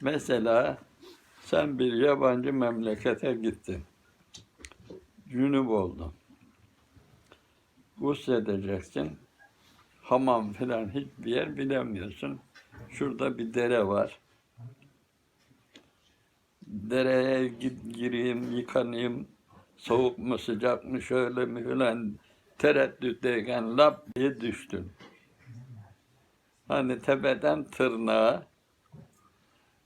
Mesela sen bir yabancı memlekete gittin. Cünüp oldun. Gusledeceksin. Hamam filan hiçbir yer bilemiyorsun. Şurada bir dere var. Dereye git, gireyim, yıkanayım. Soğuk mu sıcak mı şöyle mi filan tereddütteyken lap diye düştün. Hani tepeden tırnağa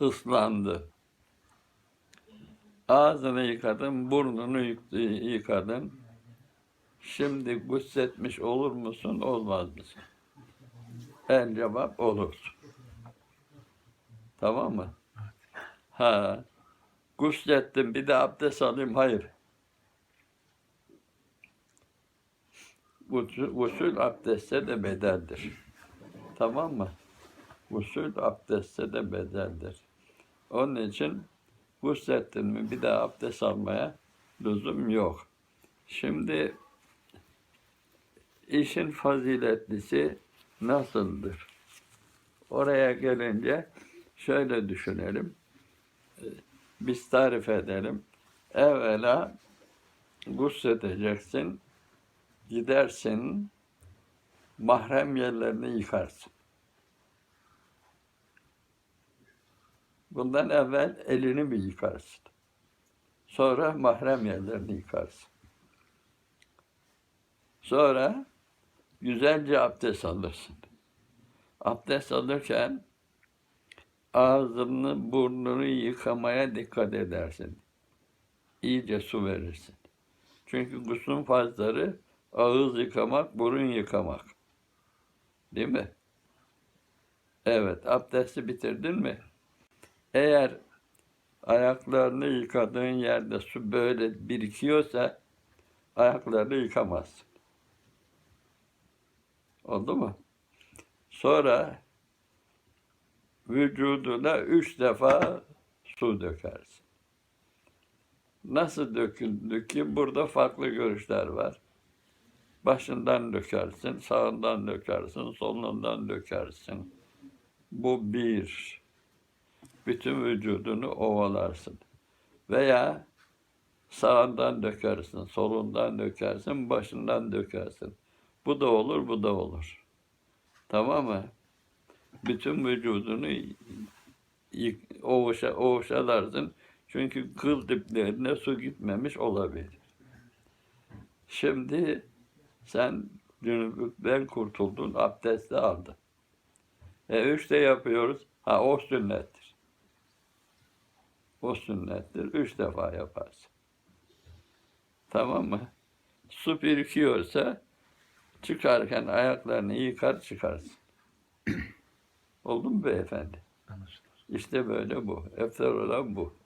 ıslandı. Ağzını yıkadın, burnunu yık- yıkadın. Şimdi gusletmiş olur musun, olmaz mısın? El cevap olur. Tamam mı? Ha. Guslettim, bir de abdest alayım. Hayır. Usul abdeste de bedeldir. Tamam mı? Usul abdeste de bedeldir. Onun için guslettin mi bir daha abdest almaya lüzum yok. Şimdi işin faziletlisi nasıldır? Oraya gelince şöyle düşünelim. Biz tarif edelim. Evvela gusledeceksin, gidersin, mahrem yerlerini yıkarsın. Bundan evvel elini bir yıkarsın. Sonra mahrem yerlerini yıkarsın. Sonra güzelce abdest alırsın. Abdest alırken ağzını, burnunu yıkamaya dikkat edersin. İyice su verirsin. Çünkü guslün farzları ağız yıkamak, burun yıkamak. Değil mi? Evet, abdesti bitirdin mi? Eğer ayaklarını yıkadığın yerde su böyle birikiyorsa ayaklarını yıkamazsın. Oldu mu? Sonra vücuduna üç defa su dökersin. Nasıl döküldü ki? Burada farklı görüşler var. Başından dökersin, sağından dökersin, solundan dökersin. Bu bir. Bütün vücudunu ovalarsın. Veya sağından dökersin, solundan dökersin, başından dökersin. Bu da olur, bu da olur. Tamam mı? Bütün vücudunu ovuşa, ovuşalarsın. Çünkü kıl diplerine su gitmemiş olabilir. Şimdi sen cünüplükten kurtuldun, abdesti aldın. E üçte yapıyoruz. Ha o sünnettir. O sünnettir. Üç defa yaparsın. Tamam mı? Su birikiyorsa çıkarken ayaklarını yıkar çıkarsın. Oldu mu beyefendi? Anlaşılır. İşte böyle bu. Eftar olan bu.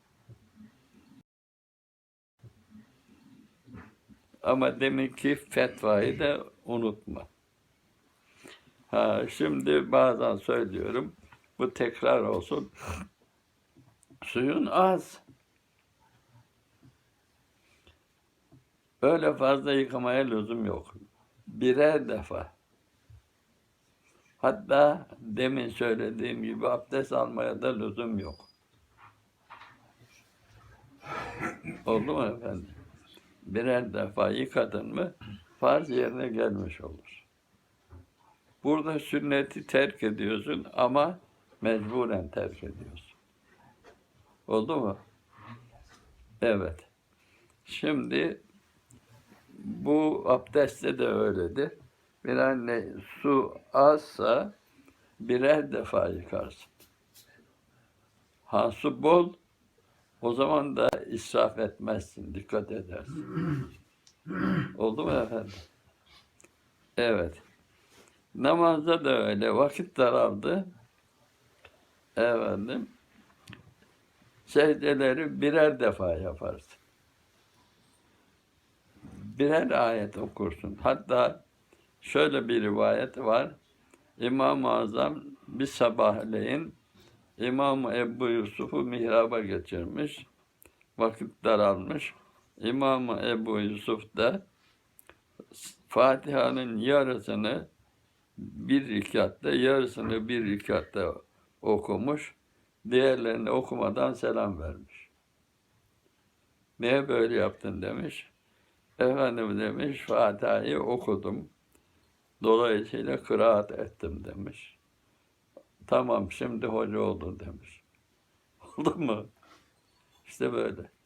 Ama deminki fetvayı da unutma. Ha, şimdi bazen söylüyorum. Bu tekrar olsun. Suyun az. Öyle fazla yıkamaya lüzum yok. Birer defa. Hatta demin söylediğim gibi abdest almaya da lüzum yok. Oldu mu efendim? Birer defa yıkadın mı farz yerine gelmiş olur. Burada sünneti terk ediyorsun ama mecburen terk ediyorsun. Oldu mu? Evet. Şimdi bu abdestte de öyledir. Bir anne su azsa birer defa yıkarsın. Ha su bol o zaman da israf etmezsin, dikkat edersin. Oldu mu efendim? Evet. Namazda da öyle. Vakit daraldı. Efendim. Secdeleri birer defa yaparsın. Birer ayet okursun. Hatta şöyle bir rivayet var. İmam-ı Azam bir sabahleyin İmam Ebu Yusuf'u mihraba geçirmiş. Vakit daralmış. İmam Ebu Yusuf da Fatiha'nın yarısını bir rekatta, yarısını bir rekatta okumuş. Diğerlerini okumadan selam vermiş. Niye böyle yaptın demiş. Efendim demiş Fatiha'yı okudum. Dolayısıyla kıraat ettim demiş. Tamam şimdi hoca oldun demiş. Oldu mu? İşte böyle.